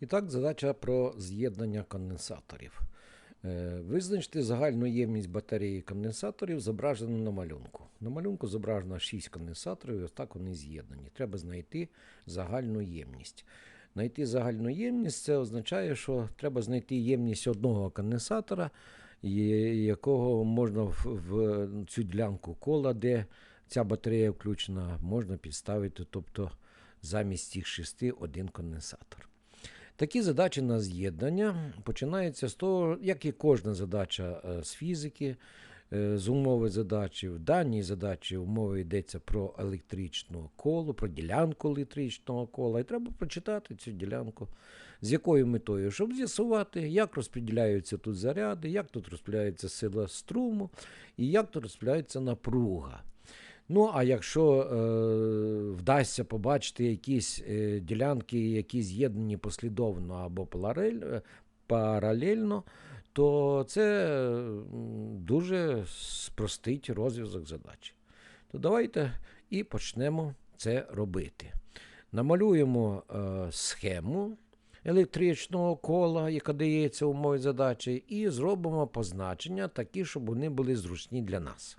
І так, задача про з'єднання конденсаторів. Е, Визначте загальну ємність батареї конденсаторів, зображену на малюнку. На малюнку зображено 6 конденсаторів, і ось так вони з'єднані. Треба знайти загальну ємність. Знайти загальну ємність це означає, що треба знайти ємність одного конденсатора, якого можна в цю ділянку кола, де ця батарея включена, можна підставити, тобто замість цих шести один конденсатор. Такі задачі на з'єднання починаються з того, як і кожна задача е, з фізики, е, з умови задачі. В даній задачі умови йдеться про електричну коло, про ділянку електричного кола. І треба прочитати цю ділянку. З якою метою? Щоб з'ясувати, як розподіляються тут заряди, як тут розподіляється сила струму і як тут розподіляється напруга. Ну, а якщо е, вдасться побачити якісь е, ділянки, які з'єднані послідовно або е, паралельно, то це дуже спростить розв'язок задачі. То давайте і почнемо це робити. Намалюємо е, схему електричного кола, яка дається умові задачі, і зробимо позначення такі, щоб вони були зручні для нас.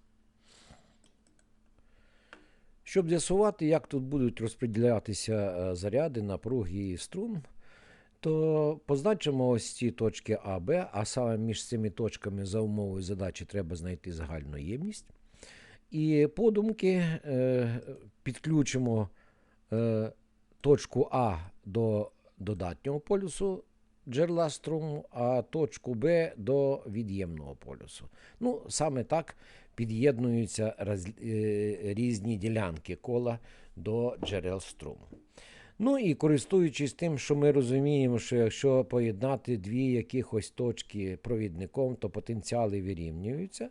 Щоб з'ясувати, як тут будуть розподілятися е, заряди, напруги і струм, то позначимо ось ці точки А, Б, а саме між цими точками за умовою задачі треба знайти загальну ємність. І подумки е, підключимо е, точку А до додатнього полюсу джерела струму, а точку Б до від'ємного полюсу. Ну, саме так під'єднуються е, різні ділянки кола до джерел струму. Ну і користуючись тим, що ми розуміємо, що якщо поєднати дві якихось точки провідником, то потенціали вирівнюються,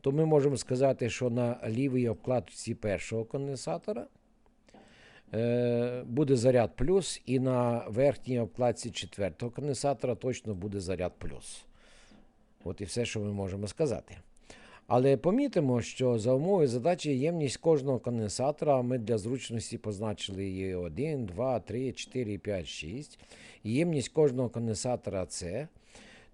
то ми можемо сказати, що на лівій обкладці першого конденсатора е, буде заряд плюс, і на верхній обкладці четвертого конденсатора точно буде заряд плюс. От і все, що ми можемо сказати. Але помітимо, що за умови задачі ємність кожного конденсатора ми для зручності позначили її 1, 2, 3, 4, 5, 6. І ємність кожного конденсатора це.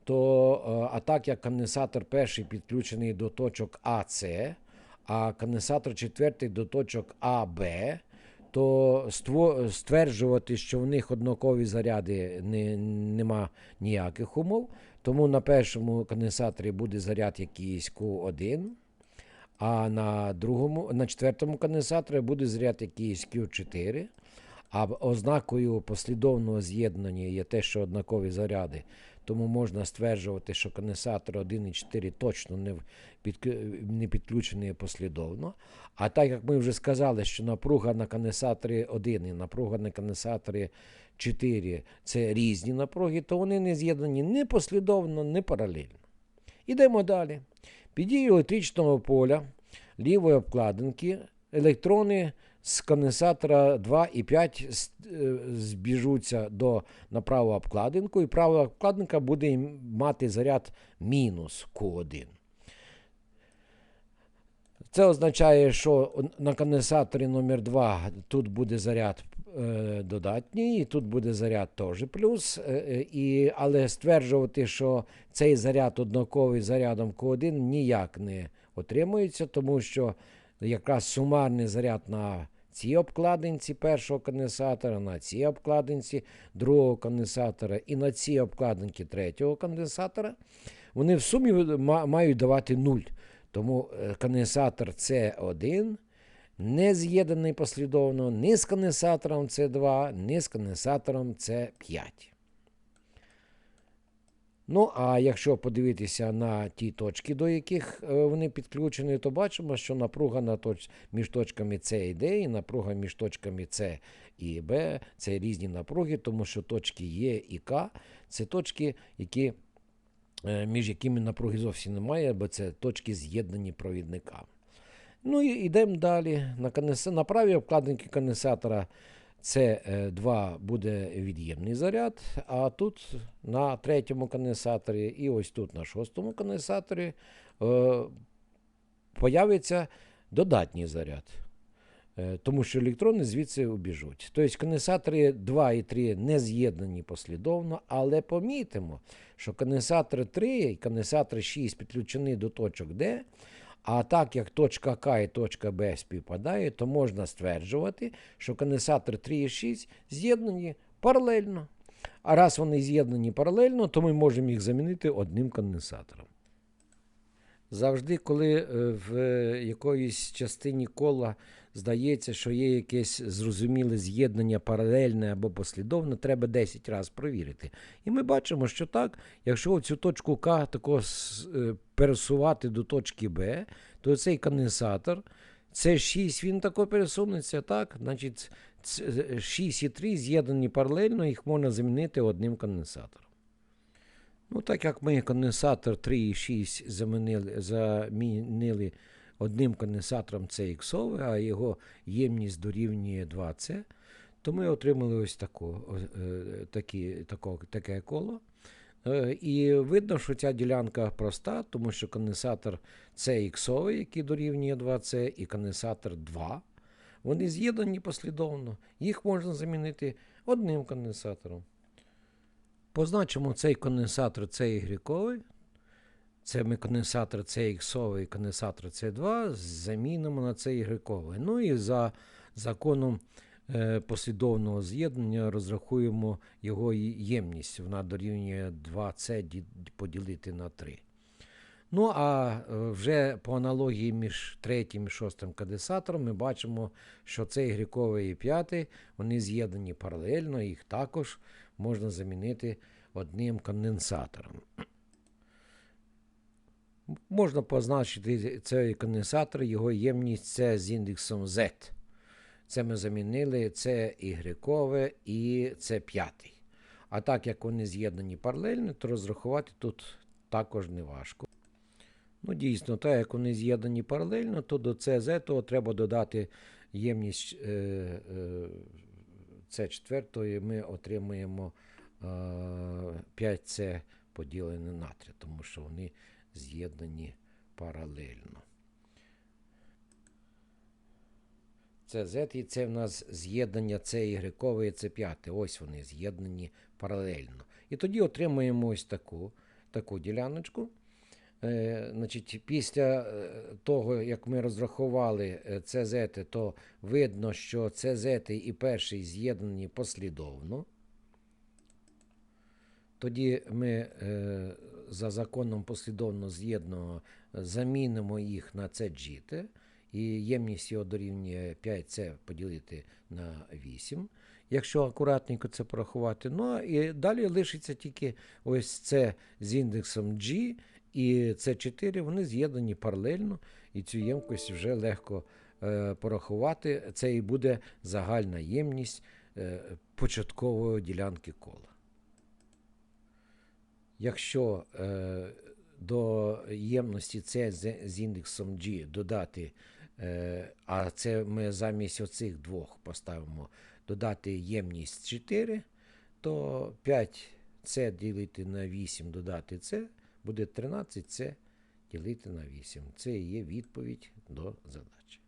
То, е, а так як конденсатор перший підключений до точок АЦ, а конденсатор четвертий до точок АБ, то стверджувати, що в них однакові заряди не, нема ніяких умов. Тому на першому конденсаторі буде заряд якийсь Q1, а на другому, на четвертому конденсаторі буде заряд якийсь Q4. А ознакою послідовного з'єднання є те, що однакові заряди. Тому можна стверджувати, що конденсатор 1 і 4 точно не, підк- не підключені послідовно. А так як ми вже сказали, що напруга на конденсаторі 1 і напруга на конденсаторі 4 це різні напруги, то вони не з'єднані ні послідовно, ні паралельно. Ідемо далі. Під дією електричного поля лівої обкладинки електрони з конденсатора 2 і 5 с- е, збіжуться до, на праву обкладинку, і права обкладинка буде мати заряд мінус Q1. Це означає, що на конденсаторі номер 2 тут буде заряд е, додатній, і тут буде заряд теж плюс. Е, і, але стверджувати, що цей заряд однаковий зарядом Q1 ніяк не отримується, тому що якраз сумарний заряд на цій обкладинці першого конденсатора, на цій обкладинці другого конденсатора і на цій обкладинці третього конденсатора, вони в сумі мають давати 0. Тому е, конденсатор С1 не з'єднаний послідовно ні з конденсатором С2, ні з конденсатором С5. Ну, а якщо подивитися на ті точки, до яких е, вони підключені, то бачимо, що напруга на точ... між точками С і Д і напруга між точками С і Б це різні напруги, тому що точки Е і К це точки, які, е, між якими напруги зовсім немає, бо це точки з'єднані провідниками. Ну і йдемо далі. На, конденса... на правій обкладинці конденсатора С2 буде від'ємний заряд, а тут на третьому конденсаторі і ось тут на шостому конденсаторі е, появиться додатній заряд. Е, Тому що електрони звідси убіжуть. Тобто конденсатори 2 і 3 не з'єднані послідовно, але помітимо, що конденсатори 3 і конденсатори 6 підключені до точок Д, а так як точка К і точка Б співпадає, то можна стверджувати, що конденсатори 3 і 6 з'єднані паралельно. А раз вони з'єднані паралельно, то ми можемо їх замінити одним конденсатором. Завжди, коли е, в якоїсь частині кола здається, що є якесь зрозуміле з'єднання паралельне або послідовне, треба 10 разів провірити. І ми бачимо, що так, якщо цю точку К тако е, пересувати до точки Б, то цей конденсатор, це 6, він тако пересунеться, так? Значить, ц- 6 і 3 з'єднані паралельно, їх можна замінити одним конденсатором. Ну, так як ми конденсатор 3,6 замінили, замінили одним конденсатором це іксове, а його ємність дорівнює 2С, то ми отримали ось таку, е, такі, тако, таке коло. Е, І видно, що ця ділянка проста, тому що конденсатор це іксовий, який дорівнює 2С, і конденсатор 2. Вони з'єднані послідовно. Їх можна замінити одним конденсатором. Позначимо цей конденсатор це ігріковий. Це ми конденсатор це іксовий, конденсатор С2 замінимо на це ігриковий. Ну і за законом е, послідовного з'єднання розрахуємо його ємність. Вона дорівнює 2С поділити на 3. Ну, а е, вже по аналогії між третім і шостим конденсатором ми бачимо, що цей гріковий і п'ятий, вони з'єднані паралельно, їх також можна замінити одним конденсатором. Можна позначити цей конденсатор, його ємність це з індексом Z. Це ми замінили, це ігрекове і це п'ятий. А так як вони з'єднані паралельно, то розрахувати тут також не важко. Ну, дійсно, так як вони з'єднані паралельно, то до CZ треба додати ємність е, е, С4, ми отримуємо е, 5С поділене на 3, тому що вони з'єднані паралельно. Це Z і це в нас з'єднання С Y і С 5. Ось вони з'єднані паралельно. І тоді отримуємо ось таку, таку діляночку. Е, значить, після е, того, як ми розрахували е, CZ, то видно, що CZ і перший з'єднані послідовно. Тоді ми е, за законом послідовно з'єднаного замінимо їх на CG, і ємність його дорівнює 5С поділити на 8, якщо акуратненько це порахувати. Ну і далі лишиться тільки ось це з індексом G і С4, вони з'єднані паралельно, і цю ємкость вже легко е, порахувати. Це і буде загальна ємність е, початкової ділянки кола. Якщо е, до ємності С з, індексом G додати, е, а це ми замість оцих двох поставимо додати ємність 4, то 5С ділити на 8 додати С буде 13С ділити на 8. Це є відповідь до задачі.